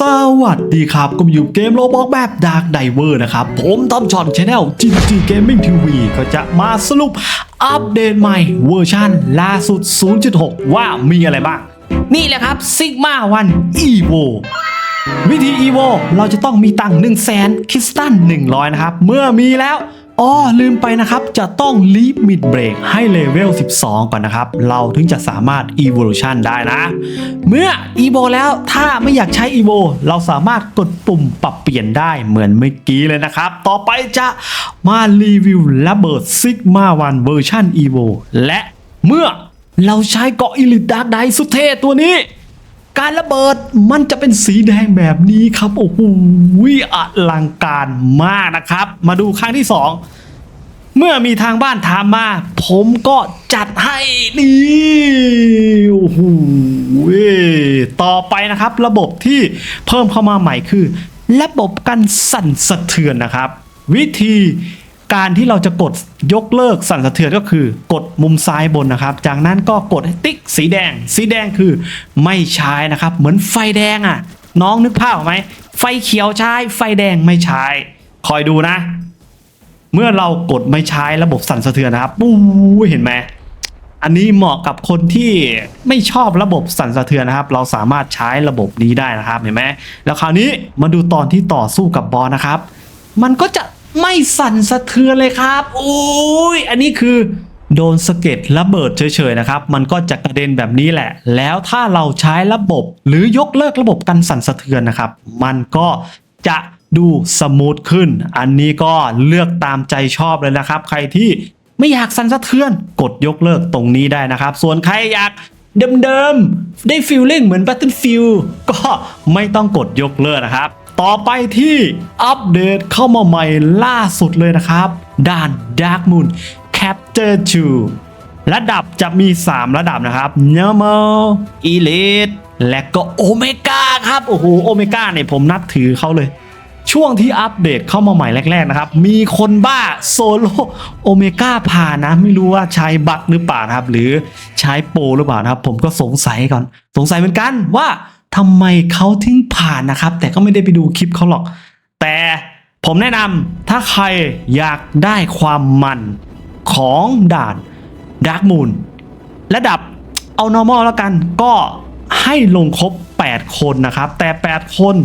สวัสดีครับก็มาอยู่เกมโลบอกแบบ Dark Diver นะครับ ผมทอมชอตชาแนล GG Gaming TV ก็จะมาสรุปอัปเดตใหม่เวอร์ชันล่าสุด 0.6 ว่ามีอะไรบ้าง นี่แหละครับ Sigma 1 Evo วิธี Evo เราจะต้องมีตังค์1 0 0 0 0แสนคริสตัน100 นะครับ เมื่อมีแล้ว อ๋อลืมไปนะครับ จะต้อง Limit Break ให้เลเวล 12 ก่อนนะครับ เราถึงจะสามารถ Evolution ได้นะ เมื่อ Evo แล้วถ้าไม่อยากใช้ Evo เราสามารถกดปุ่มปรับเปลี่ยนได้เหมือนเมื่อกี้เลยนะครับ ต่อไปจะมารีวิวระเบิด Sigma 1 Version Evo และเมื่อเราใช้เกาะ Elite Dark d i สุดเท่ตัวนี้ การระเบิดมันจะเป็นสีแดงแบบนี้ครับโอ้โหอลังการมากนะครับ มาดูครั้งที่สองเมื่อมีทางบ้านถามมา ผมก็จัดให้นี่โอ้โหต่อไปนะครับ ระบบที่เพิ่มเข้ามาใหม่คือ ระบบกันสั่นสะเทือนนะครับ วิธี การที่เราจะกดยกเลิกสั่นสะเทือนก็คือ กดมุมซ้ายบนนะครับ จากนั้นก็กดให้ติ๊กสีแดง สีแดงคือไม่ใช้นะครับ เหมือนไฟแดงอะ น้องนึกภาพออกไหมไฟเขียวใช้ไฟแดงไม่ใช้คอยดูนะ เมื่อเรากดไม่ใช้ระบบสั่นสะเทือนนะครับปูเห็นไหมอันนี้เหมาะกับคนที่ไม่ชอบระบบสั่นสะเทือนนะครับ เราสามารถใช้ระบบนี้ได้นะครับเห็นไหมแล้วคราวนี้มาดูตอนที่ต่อสู้กับบอสนะครับ มันก็จะ ไม่สั่นสะเทือนเลยครับ โอ้ย อันนี้คือโดนสะเก็ดระเบิดเฉยๆนะครับ มันก็จะกระเด็นแบบนี้แหละ แล้วถ้าเราใช้ระบบ หรือยกเลิกระบบกันสั่นสะเทือนนะครับ มันก็จะดูสมูทขึ้น อันนี้ก็เลือกตามใจชอบเลยนะครับ ใครที่ไม่อยากสั่นสะเทือน กดยกเลิกตรงนี้ได้นะครับ ส่วนใครอยากเดิมๆ ได้ฟีลลิ่งเหมือน Battlefield ก็ไม่ต้องกดยกเลิกนะครับ ต่อไปที่อัปเดตเข้ามาใหม่ล่าสุดเลยนะครับด่าน Dark Moon Capture 2ระดับจะมี 3 ระดับนะครับ Normal Elite และก็ Omega ครับ โอ้โห Omega เนี่ยผมนับถือเขาเลย ช่วงที่อัปเดตเข้ามาใหม่แรก ๆ นะครับ มีคนบ้าโซโลโอเมก้าผ่านนะ ไม่รู้ว่าใช้บัตรหรือเปล่านะครับ หรือใช้โปรหรือเปล่านะครับ ผมก็สงสัยก่อน สงสัยเหมือนกันว่า ทำไมเขาถึงผ่านนะครับ แต่ก็ไม่ได้ไปดูคลิปเขาหรอก แต่ผมแนะนำถ้าใครอยากได้ความมันของด่าน Dark Moon ระดับเอา normal แล้วกันก็ให้ลงครบ 8 คนนะครับ แต่ 8 คน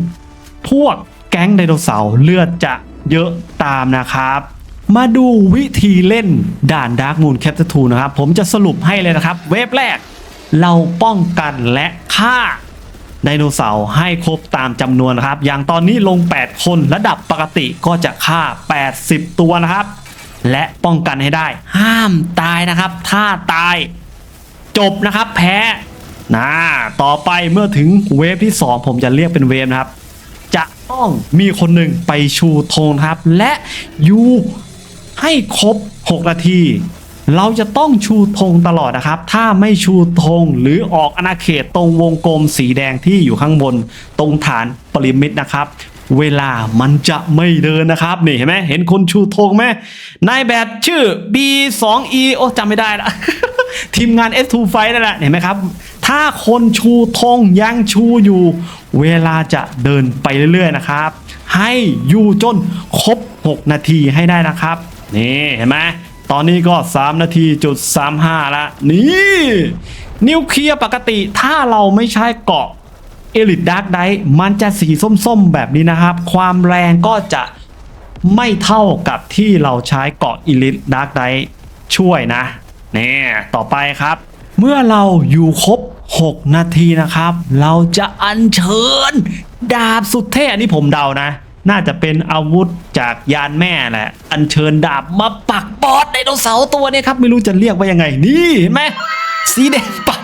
พวกแก๊งไดโนเสาร์เลือดจะเยอะตามนะครับ มาดูวิธีเล่นด่าน Dark Moon Chapter 2นะครับ ผมจะสรุปให้เลยนะครับ เวฟแรก เราป้องกันและฆ่า ไดโนเสาร์ให้ครบตามจำนวนนะครับ อย่างตอนนี้ลง 8 คนระดับปกติก็จะฆ่า 80 ตัวนะครับ และป้องกันให้ได้ ห้ามตายนะครับ ถ้าตาย จบนะครับแพ้นะต่อไปเมื่อถึงเวฟที่ 2 ผมจะเรียกเป็นเวฟนะครับ จะต้องมีคนหนึ่งไปชูธงนครับ และยูให้ครบ 6 นาที เราจะต้องชูธงตลอดนะครับ ถ้าไม่ชูธงหรือออกอาณาเขตตรงวงกลมสีแดงที่อยู่ข้างบน ตรงฐานปริมิตนะครับเวลามันจะไม่เดินนะครับ นี่เห็นไหมเห็นคนชูธงไหมนายแบบชื่อ B2E โอ้จำไม่ได้ละทีมงาน S2 Fight นั่นแหละเห็นไหมครับ ถ้าคนชูธงยังชูอยู่ เวลาจะเดินไปเรื่อยๆนะครับ ให้อยู่จนครบ 6 นาทีให้ได้นะครับ นี่เห็นไหม ตอนนี้ก็ 3 นาทีจุด35ละนี่นิวเคลียร์ปกติถ้าเราไม่ใช้เกาะเอลิทดาร์กไดมันจะสีส้มๆแบบนี้นะครับ ความแรงก็จะไม่เท่ากับที่เราใช้เกาะอิลิทดาร์กไดช่วยนะนี่ต่อไปครับ เมื่อเราอยู่ครบ 6 นาทีนะครับ เราจะอัญเชิญ ดาบสุดเท่อันนี้ผมเดานะ น่าจะเป็นอาวุธจากยานแม่แหละ อัญเชิญดาบมาปักบอสไดโนเสาร์ตัวนี้ครับ ไม่รู้จะเรียกว่ายังไง นี่เห็นไหมสีแดงปัก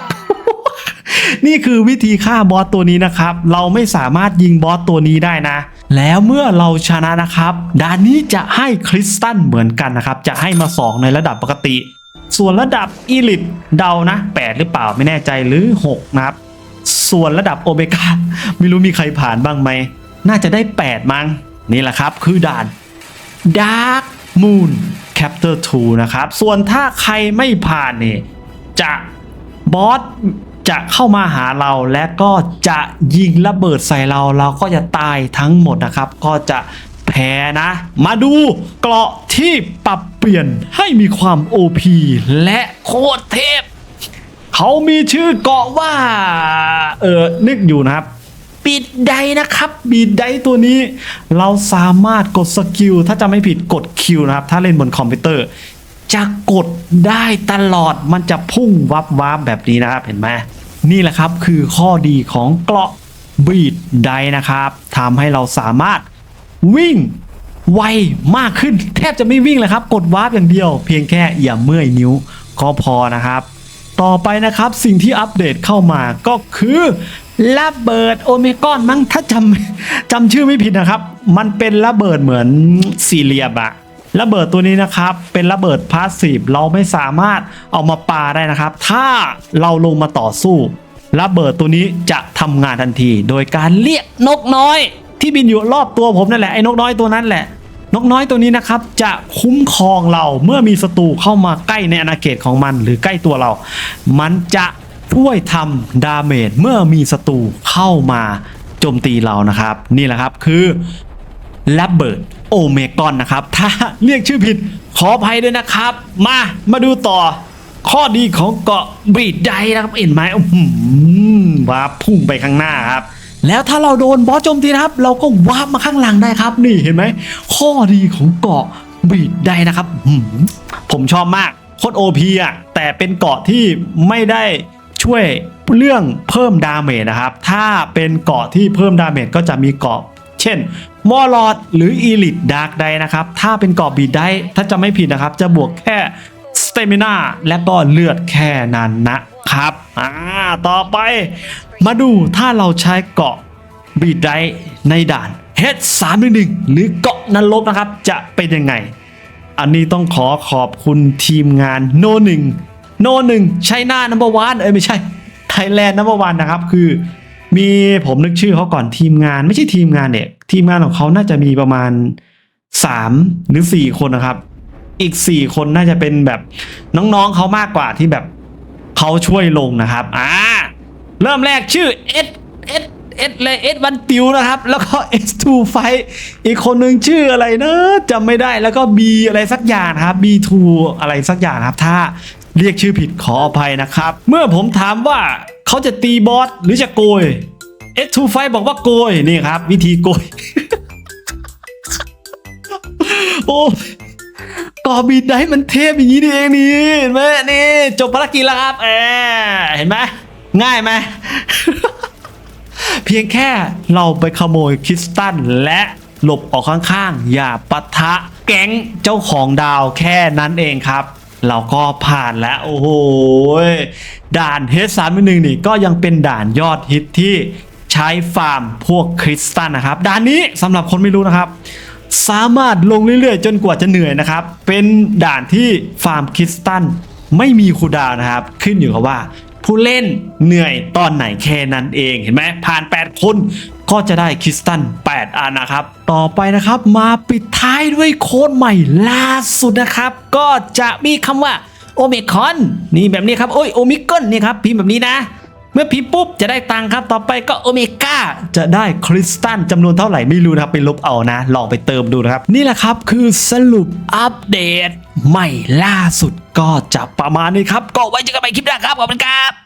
นี่คือวิธีฆ่าบอสตัวนี้นะครับ เราไม่สามารถยิงบอสตัวนี้ได้นะ แล้วเมื่อเราชนะนะครับด่านนี้จะให้คริสตัลเหมือนกันนะครับ จะให้มา 2 ในระดับปกติ ส่วนระดับอีลิทเดานะ 8 หรือเปล่าไม่แน่ใจหรือ 6 นะครับ ส่วนระดับโอเมก้าไม่รู้มีใครผ่านบ้างไหม น่าจะได้ 8 มั้งนี่แหละครับคือด่าน Dark Moon Chapter 2 นะครับ ส่วนถ้าใครไม่ผ่านเนี่ยจะบอสจะเข้ามาหาเราและก็จะยิงระเบิดใส่เราเราก็จะตายทั้งหมดนะครับ ก็จะแพ้นะ มาดูเกราะที่ปรับเปลี่ยนให้มีความ OP และโคตรเทพ เขามีชื่อเกาะว่า เออนึกอยู่นะครับ บีดไดนะครับบีดไดตัวนี้ เราสามารถกดสกิลถ้าจะไม่ผิดกดคิวนะครับ ถ้าเล่นบนคอมพิวเตอร์ จะกดได้ตลอดมันจะพุ่งวับวับแบบนี้นะครับเห็นไหมนี่แหละครับคือข้อดีของเกราะบีดไดนะครับทำให้เราสามารถวิ่งไวมากขึ้น แทบจะไม่วิ่งเลยครับ กดวาร์ปอย่างเดียว เพียงแค่อย่าเมื่อยนิ้วก็พอนะครับ ต่อไปนะครับสิ่งที่อัปเดตเข้ามาก็คือ ระเบิดโอเมก้อนมั้งถ้าจำจำชื่อไม่ผิดนะครับ มันเป็นระเบิดเหมือนสี่เหลี่ยมอะระเบิดตัวนี้นะครับเป็นระเบิดพาสซีฟเราไม่สามารถเอามาปาได้นะครับ ถ้าเราลงมาต่อสู้ระเบิดตัวนี้จะทำงานทันที โดยการเรียกนกน้อย ที่บินอยู่รอบตัวผมนั่นแหละไอ้นกน้อยตัวนั้นแหละ นกน้อยตัวนี้นะครับ จะคุ้มครองเราเมื่อมีศัตรูเข้ามาใกล้ในอาณาเขตของมัน หรือใกล้ตัวเรา มันจะ ช่วยทำดาเมจเมื่อมีศัตรูเข้ามาโจมตีเรานะครับ นี่แหละครับคือแระเบิร์ดโอเมกอนนะครับ ถ้าเรียกชื่อผิดขออภัยด้วยนะครับ มามาดูต่อ ข้อดีของเกาะบีดไดนะครับเห็นไหมอื้อหือว่าพุ่งไปข้างหน้าครับแล้วถ้าเราโดนบอสโจมตีนะครับ เราก็วาร์ปมาข้างหลังได้ครับ นี่เห็นไหมข้อดีของเกาะบีดไดนะครับผมชอบมากโคตรโอพีอะแต่เป็นเกาะที่ไม่ได้ ช่วยเรื่องเพิ่มดาเมจนะครับ ถ้าเป็นเกาะที่เพิ่มดาเมจก็จะมีเกาะ เช่นมอลอดหรืออีลิทดาร์กไดนะครับ ถ้าเป็นเกาะบีดได้ถ้าจะไม่ผิดนะครับ จะบวกแค่สเตมินาและก็เลือดแค่นั้นนะครับอ่าต่อไป มาดูถ้าเราใช้เกาะบีดไดในด่าน H311 หรือเกาะนรกนะครับ จะเป็นยังไง อันนี้ต้องขอขอบคุณทีมงานโนหนึ่ง โนหนึ่งใช่หน้านัมเบอร์วันเอ้ยไม่ใช่ไทยแลนด์นัมเบอร์วันนะครับ คือมีผมนึกชื่อเขาก่อนทีมงานไม่ใช่ทีมงานเนี่ยทีมงานของเขาน่าจะมีประมาณ 3 หรือ 4 คนนะครับ อีก 4 คนน่าจะเป็นแบบน้องๆเขามากกว่าที่แบบเขาช่วยลงนะครับอ่าเริ่มแรกชื่อ S S S เอสเอสเลย S วันติวนะครับ แล้วก็ S2 ไฟอีกคนนึงชื่ออะไรนะจำไม่ได้แล้วก็ B อะไรสักอย่างครับ B2 อะไรสักอย่างครับ ถ้า เรียกชื่อผิดขออภัยนะครับ เมื่อผมถามว่าเขาจะตีบอสหรือจะโกย S2 ไฟบอกว่าโกยนี่ครับ วิธีโกย โอ้กอบินได้มันเทพอย่างนี้นี่เองนี่เห็นไหมนี่จบภารกิจแล้วครับแอบเห็นไหมง่ายไหมเพียงแค่เราไปขโมยคริสตัลและหลบออกข้างๆ อย่าปะทะแก๊งเจ้าของดาวแค่นั้นเองครับ เราก็ผ่านแล้วโอ้โหด่านเฮดสามหนึ่งนี่ก็ยังเป็นด่านยอดฮิตที่ใช้ฟาร์มพวกคริสตัลนะครับ ด่านนี้สำหรับคนไม่รู้นะครับ สามารถลงเรื่อยๆ จนกว่าจะเหนื่อยนะครับ เป็นด่านที่ฟาร์มคริสตัลไม่มีคูดาวนะครับ ขึ้นอยู่กับว่า ผู้เล่นเหนื่อยตอนไหนแค่นั้นเองเห็นไหมผ่าน 8 คนก็จะได้คริสตัน 8 อันนะครับ ต่อไปนะครับมาปิดท้ายด้วยโค้ดใหม่ล่าสุดนะครับ ก็จะมีคำว่าโอเมคอนนี่แบบนี้ครับโอ้ยโอมิกอนนี่ครับพิมพ์แบบนี้นะ เมื่อพีปุ๊บจะได้ตังค์ครับ ต่อไปก็โอเมก้าจะได้คริสตัลจำนวนเท่าไหร่ไม่รู้นะครับไปลบเอานะ ลองไปเติมดูนะครับ นี่แหละครับคือสรุปอัปเดตใหม่ล่าสุดก็จะประมาณนี้ครับ ก็ไว้เจอกันใหม่คลิปหน้าครับ ขอบคุณครับ